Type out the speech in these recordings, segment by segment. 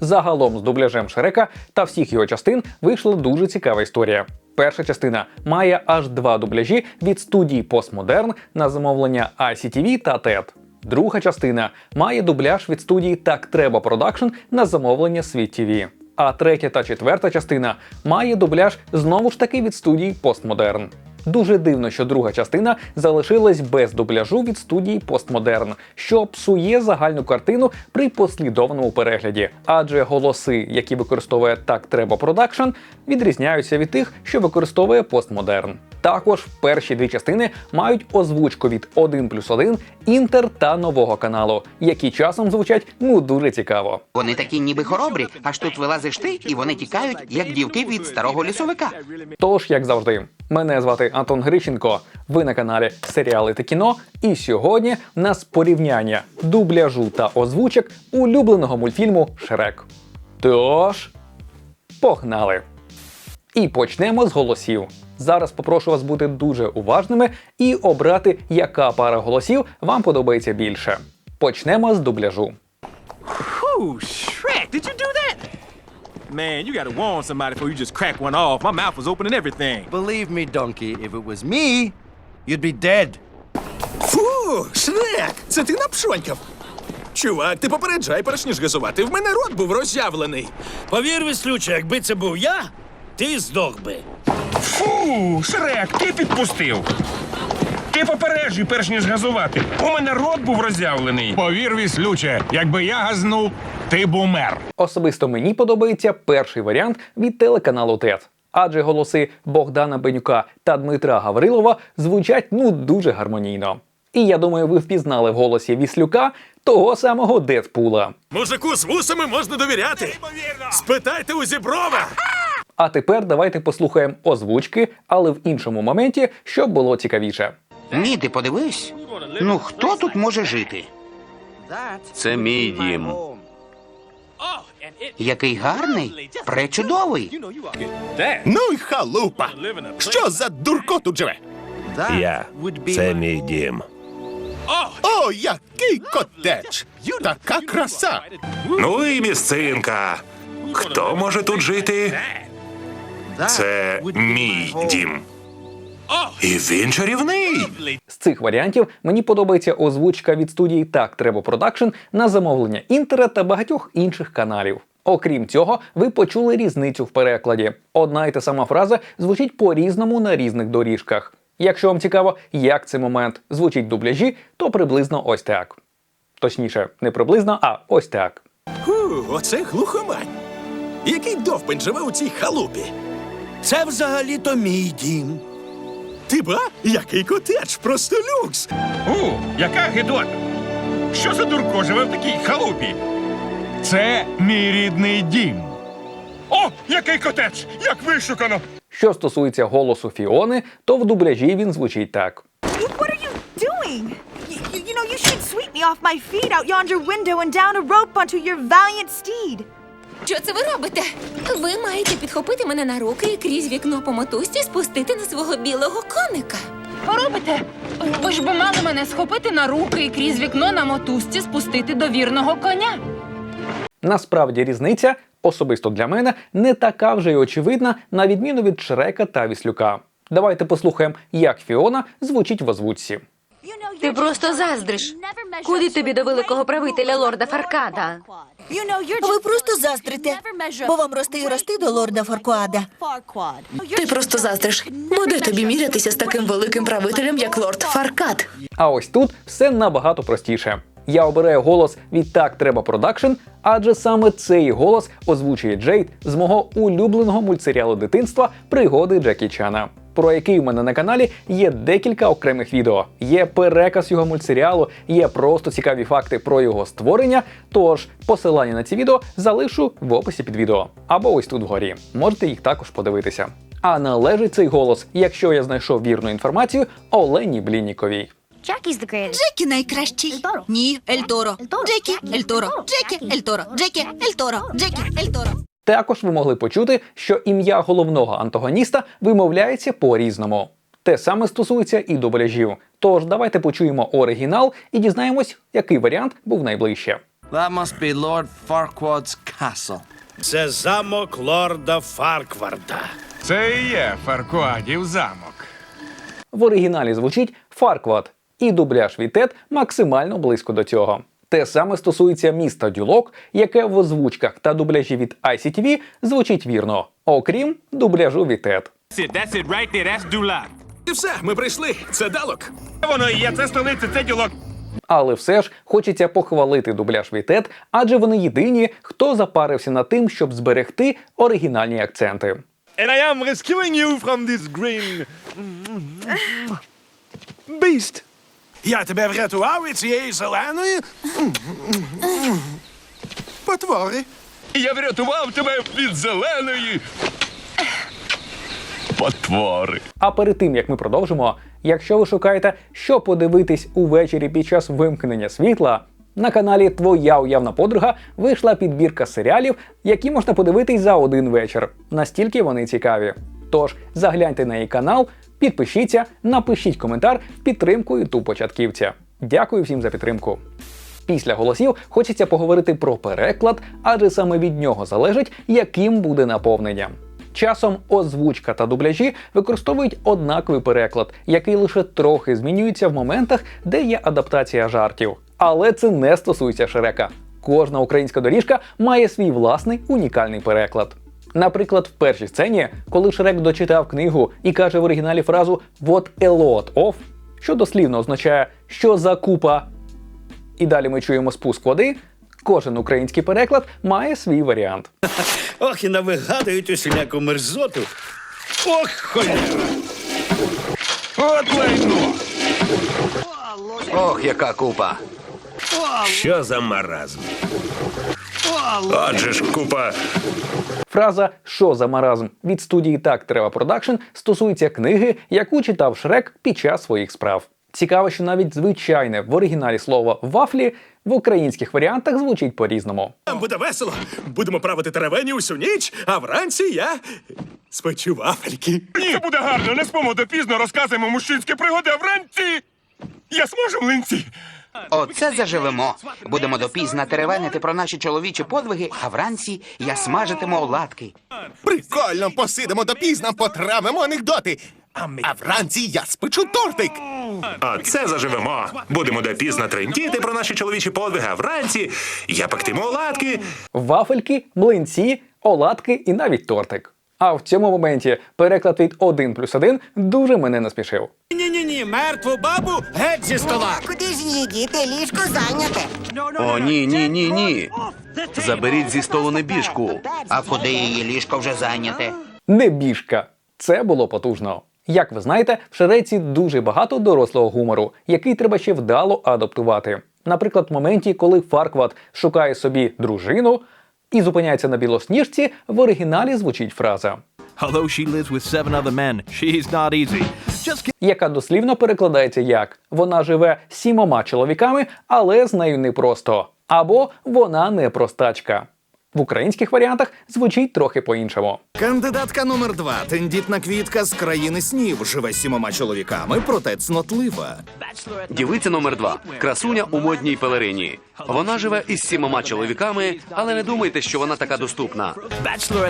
Загалом з дубляжем Шрека та всіх його частин вийшла дуже цікава історія. Перша частина має аж два дубляжі від студії Postmodern на замовлення ICTV та TED. Друга частина має дубляж від студії Так Треба Продакшн на замовлення Світ TV. А третя та четверта частина має дубляж знову ж таки від студії Postmodern. Дуже дивно, що друга частина залишилась без дубляжу від студії Postmodern, що псує загальну картину при послідовному перегляді, адже голоси, які використовує так треба продакшн, відрізняються від тих, що використовує Postmodern. Також перші дві частини мають озвучку від 1 плюс 1, інтер та нового каналу, які часом звучать ну дуже цікаво. Вони такі ніби хоробрі, аж тут вилазиш ти, і вони тікають, як дівки від старого лісовика. Тож, як завжди, мене звати Антон Грищенко. Ви на каналі Серіали та кіно. І сьогодні в нас порівняння дубляжу та озвучок улюбленого мультфільму Шрек. Тож, погнали! І почнемо з голосів. Зараз попрошу вас бути дуже уважними і обрати, яка пара голосів вам подобається більше. Почнемо з дубляжу. Ooh, Shrek, did you do that? Man, you gotta warn somebody before you just crack one off. My mouth was open and everything. Believe me, donkey, if it was me, you'd be dead. Фу, Шрек, це ти напшонькав. Чувак, ти попереджай, перш ніж газувати. В мене рот був роззявлений. Повір, веслюче, якби це був я, ти здох би. Фу, Шрек, ти підпустив. Ти попереджуй, перш ніж газувати. У мене рот був роззявлений. Повір, віслюче, якби я газнув, ти б умер. Особисто мені подобається перший варіант від телеканалу ТЕТ. Адже голоси Богдана Бенюка та Дмитра Гаврилова звучать ну дуже гармонійно. І я думаю, ви впізнали в голосі Віслюка того самого Дедпула. Мужику з вусами можна довіряти. Спитайте у Зіброва. А тепер давайте послухаємо озвучки, але в іншому моменті, щоб було цікавіше. Ні, ти подивись. Ну хто тут може жити? Це мій дім. Який гарний, пречудовий. Ну й халупа. Що за дурко тут живе? Я. Це мій дім. О, який котеч! Така краса! Ну і місцинка. Хто може тут жити? Це мій дім. І він чарівний. З цих варіантів мені подобається озвучка від студії Так Треба Продакшн на замовлення Інтера та багатьох інших каналів. Окрім цього, ви почули різницю в перекладі. Одна й та сама фраза звучить по-різному на різних доріжках. Якщо вам цікаво, як цей момент звучить дубляжі, то приблизно ось так. Точніше, не приблизно, а ось так. Фу, оце глухомань. Який довпень живе у цій халупі? Це взагалі-то мій дім. Ти ба? Який котеч? Просто люкс! У, яка гидота. Що за дурко живе в такій халупі? Це мій рідний дім. О, який котеч! Як вишукано! Що стосується голосу Фіони, то в дубляжі він звучить так. What are you doing? You, you know, you should sweep me off my feet out yonder window and down a rope onto your valiant steed. Що це ви робите? Ви маєте підхопити мене на руки і крізь вікно по мотузці спустити на свого білого коника. Робите? Ви ж би мали мене схопити на руки і крізь вікно на мотузці спустити до вірного коня. Насправді різниця, особисто для мене, не така вже й очевидна, на відміну від Шрека та Віслюка. Давайте послухаємо, як Фіона звучить в озвучці. Ти просто заздриш. Куди тобі до великого правителя лорда Фаркада? Ви просто заздрите, бо вам рости і рости до лорда Фаркуада. Ти просто заздриш. Буде тобі мірятися з таким великим правителем, як лорд Фаркад. А ось тут все набагато простіше. Я обираю голос від Так Треба Продакшн, адже саме цей голос озвучує Джейд з мого улюбленого мультсеріалу дитинства Пригоди Джекі Чана. Про який у мене на каналі є декілька окремих відео. Є переказ його мультсеріалу, є просто цікаві факти про його створення. Тож посилання на ці відео залишу в описі під відео або ось тут вгорі. Можете їх також подивитися. А належить цей голос, якщо я знайшов вірну інформацію, Олені Блінніковій. Джекі найкращий. Ні, Ельторо. Джекі, Ельторо. Джекі, Ельторо. Джекі, Ельторо. Джекі, Ельторо. Також ви могли почути, що ім'я головного антагоніста вимовляється по-різному. Те саме стосується і дубляжів. Тож давайте почуємо оригінал і дізнаємось, який варіант був найближче. That must be Lord Farquaad's castle. Це замок лорда Фаркварда. Це і є Фаркуадів замок. В оригіналі звучить Фаркват, і дубляж від Тед максимально близько до цього. Те саме стосується міста Дюлок, яке в озвучках та дубляжі від ICTV звучить вірно, окрім дубляжу від Тед. That's it, right there. That's Dulac. І все, ми прийшли. Це далок. Воно і є, це столиця, це ділок. Але все ж хочеться похвалити дубляж від Тед, адже вони єдині, хто запарився над тим, щоб зберегти оригінальні акценти. And I am rescuing you from this green beast. Я тебе врятував від цієї зеленої. Потвори. Я врятував тебе від зеленої. Потвори. А перед тим як ми продовжимо, якщо ви шукаєте, що подивитись увечері під час вимкнення світла, на каналі Твоя уявна подруга вийшла підбірка серіалів, які можна подивитись за один вечір. Настільки вони цікаві. Тож загляньте на її канал, підпишіться, напишіть коментар в підтримку ютуб початківця. Дякую всім за підтримку. Після голосів хочеться поговорити про переклад, адже саме від нього залежить, яким буде наповнення. Часом озвучка та дубляжі використовують однаковий переклад, який лише трохи змінюється в моментах, де є адаптація жартів. Але це не стосується Шрека. Кожна українська доріжка має свій власний унікальний переклад. Наприклад, в першій сцені, коли Шрек дочитав книгу і каже в оригіналі фразу «What a lot of», що дослівно означає що за купа і далі ми чуємо спуск води. Кожен український переклад має свій варіант. Ох, і навигадують усіляку мерзоту. Ох, холєра! От лайно. Ох, яка купа. Що за маразм? Отже ж, купа. Фраза Що за маразм від студії Так треба продакшн стосується книги, яку читав Шрек під час своїх справ. Цікаво, що навіть звичайне в оригіналі слово вафлі в українських варіантах звучить по-різному. Нам буде весело. Будемо правити теревені усю ніч, а вранці я спечу вафельки. Ні, буде гарно, не спимо допізно, розказуємо мужчинські пригоди, а вранці. Я зможу млинці. Оце заживемо. Будемо допізна теревенити про наші чоловічі подвиги, а вранці я смажитиму оладки. Прикольно, посидимо допізно, потравимо анекдоти. А вранці я спечу тортик. Оце заживемо. Будемо допізно трендіти про наші чоловічі подвиги, а вранці я пектиму оладки. Вафельки, млинці, оладки і навіть тортик. А в цьому моменті переклад від 1 плюс 1 дуже мене насмішив. Ні-ні-ні, мертву бабу геть зі стола! Куди ж її діти? Ліжко зайняте. О, ні, ні, ні, ні. Заберіть зі столу небіжку. А куди її ліжко вже зайняте? Небіжка. Це було потужно. Як ви знаєте, в Шреці дуже багато дорослого гумору, який треба ще вдало адаптувати. Наприклад, в моменті, коли Фаркват шукає собі дружину і зупиняється на білосніжці, в оригіналі звучить фраза, Although she lives with seven other men, she's not easy. Яка дослівно перекладається як вона живе сімома чоловіками, але з нею непросто. Або вона не простачка. В українських варіантах звучить трохи по-іншому. Кандидатка номер два. Тендітна квітка з країни снів. Живе сімома чоловіками, проте цнотлива. Дівиця номер два. Красуня у модній пелерині. Вона живе із сімома чоловіками, але не думайте, що вона така доступна.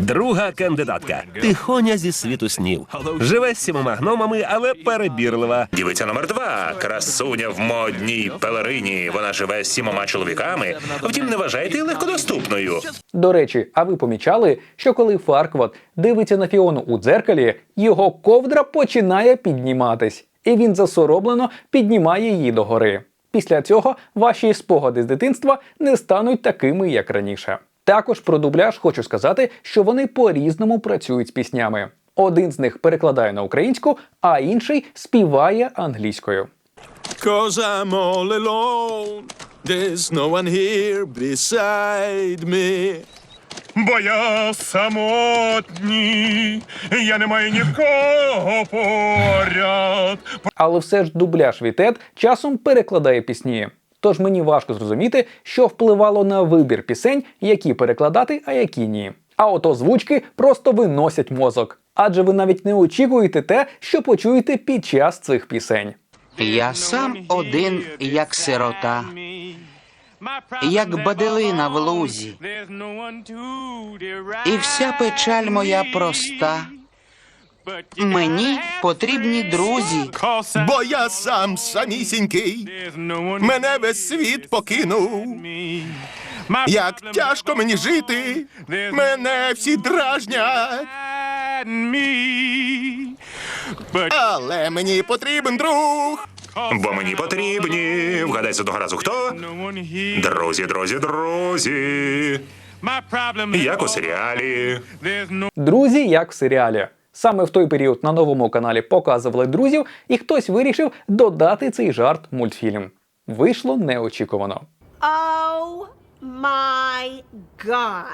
Друга кандидатка. Тихоня зі світу снів. Живе з сімома гномами, але перебірлива. Дівиця номер два. Красуня в модній пелерині. Вона живе з сімома чоловіками. Втім, не вважайте її легкодоступною. До речі, а ви помічали, що коли Фаркват дивиться на Фіону у дзеркалі, його ковдра починає підніматись, і він засороблено піднімає її догори. Після цього ваші спогади з дитинства не стануть такими, як раніше. Також про дубляж хочу сказати, що вони по-різному працюють з піснями. Один з них перекладає на українську, а інший співає англійською. Cause I'm all alone. There's no one here beside me. Бо я самотній, я не маю нікого поряд. Але все ж дубляж від Тед часом перекладає пісні. Тож мені важко зрозуміти, що впливало на вибір пісень, які перекладати, а які ні. А от озвучки просто виносять мозок, адже ви навіть не очікуєте те, що почуєте під час цих пісень. Я сам один, як сирота. як баделина в лузі. І вся печаль моя проста. Мені потрібні друзі. Бо я сам самісінький. Мене весь світ покинув. Як тяжко мені жити, мене всі дражнять. Але мені потрібен друг. Бо мені потрібні. Вгадай з одного разу хто? Друзі, друзі, друзі. Як у серіалі. Друзі, як в серіалі. Саме в той період на новому каналі показували друзів, і хтось вирішив додати цей жарт в мультфільм. Вийшло неочікувано. Oh my god.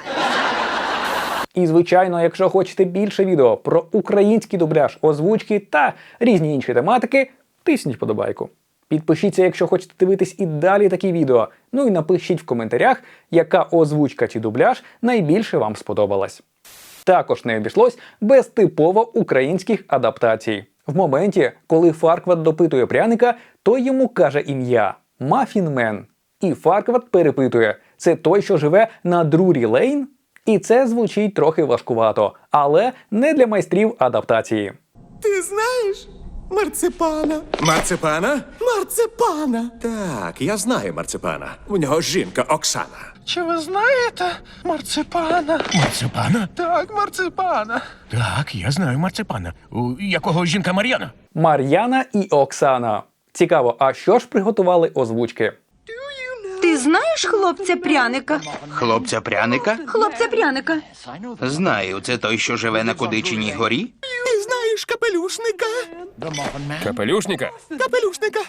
І звичайно, якщо хочете більше відео про український дубляж, озвучки та різні інші тематики, тисніть подобайку. Підпишіться, якщо хочете дивитись і далі такі відео. Ну і напишіть в коментарях, яка озвучка чи дубляж найбільше вам сподобалась. Також не обійшлось без типово українських адаптацій. В моменті, коли Фаркват допитує пряника, той йому каже ім'я Мафінмен. І Фаркват перепитує: це той, що живе на Друрі Лейн? І це звучить трохи важкувато, але не для майстрів адаптації. Ти знаєш марципана? Марципана? Марципана. Так, я знаю марципана. У нього жінка Оксана. Чи ви знаєте марципана? Марципана? Так, марципана. Так, я знаю марципана. У якого жінка Мар'яна? Мар'яна і Оксана. Цікаво, а що ж приготували озвучки? Ти знаєш хлопця пряника? Хлопця пряника? Хлопця пряника. Знаю, це той, що живе на Кудичиній горі. Ти знаєш капелюшника? Капелюшника? Капелюшника.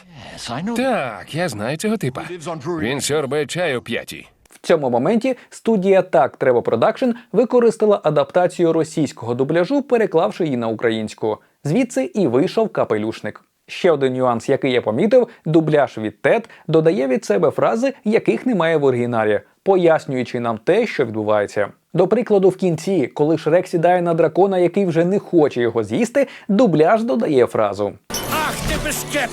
Так, я знаю цього типа. Він сьорбає чай о п'ятій. В цьому моменті студія Так Треба Продакшн використала адаптацію російського дубляжу, переклавши її на українську. Звідси і вийшов капелюшник. Ще один нюанс, який я помітив, дубляж від TED додає від себе фрази, яких немає в оригіналі, пояснюючи нам те, що відбувається. До прикладу, в кінці, коли Шрек сідає на дракона, який вже не хоче його з'їсти, дубляж додає фразу.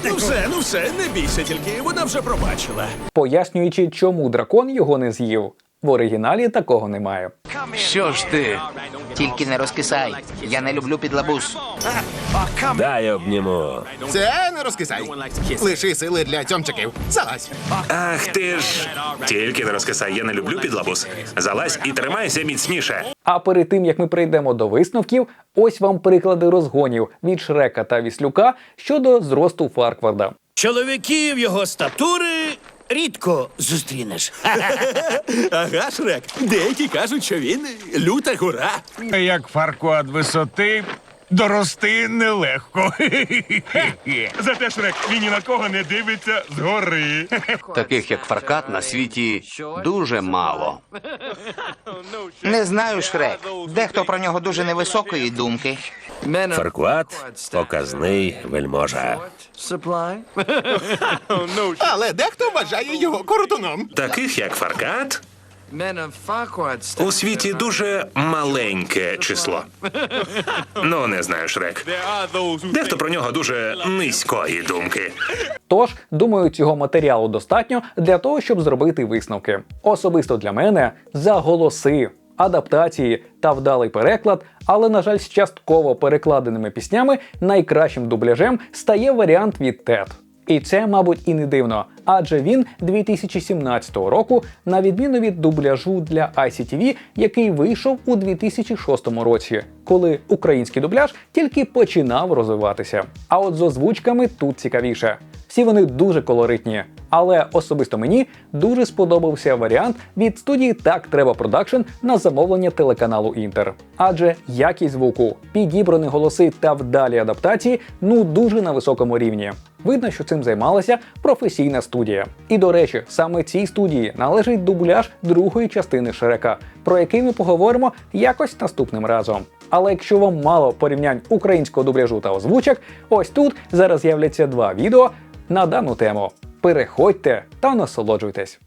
Ну все, ну все, не бійся тільки, вона вже пробачила. пояснюючи, чому дракон його не з'їв. В оригіналі такого немає. Що ж ти? Тільки не розкисай. Я не люблю підлабус. Дай обніму. Це не розкисай. Лиши сили для цьомчиків. Залазь. Ах ти ж. Тільки не розкисай, я не люблю підлабус. Залазь і тримайся міцніше. А перед тим як ми прийдемо до висновків, ось вам приклади розгонів від Шрека та Віслюка щодо зросту Фаркварда. Чоловіків його статури рідко зустрінеш. Ага, Шрек. Деякі кажуть, що він люта гора. Як фаркуад висоти, дорости нелегко. Зате Шрек, він ні на кого не дивиться згори. Таких як Фаркат на світі дуже мало. Не знаю, Шрек. Дехто про нього дуже невисокої думки. Фаркуат показний вельможа. Але дехто вважає його коротуном. Таких як Фаркат у світі дуже маленьке число. Ну, не знаю, Шрек. Дехто про нього дуже низької думки. Тож, думаю, цього матеріалу достатньо для того, щоб зробити висновки. Особисто для мене за голоси, адаптації та вдалий переклад, але, на жаль, з частково перекладеними піснями найкращим дубляжем стає варіант від TED. І це, мабуть, і не дивно, адже він 2017 року, на відміну від дубляжу для ICTV, який вийшов у 2006 році, коли український дубляж тільки починав розвиватися. А от з озвучками тут цікавіше. Всі вони дуже колоритні, але особисто мені дуже сподобався варіант від студії Так Треба Продакшн на замовлення телеканалу Інтер. Адже якість звуку, підібрані голоси та вдалі адаптації ну дуже на високому рівні. Видно, що цим займалася професійна студія. І до речі, саме цій студії належить дубляж другої частини Шрека, про який ми поговоримо якось наступним разом. Але якщо вам мало порівнянь українського дубляжу та озвучок, ось тут зараз з'являться два відео на дану тему. Переходьте та насолоджуйтесь.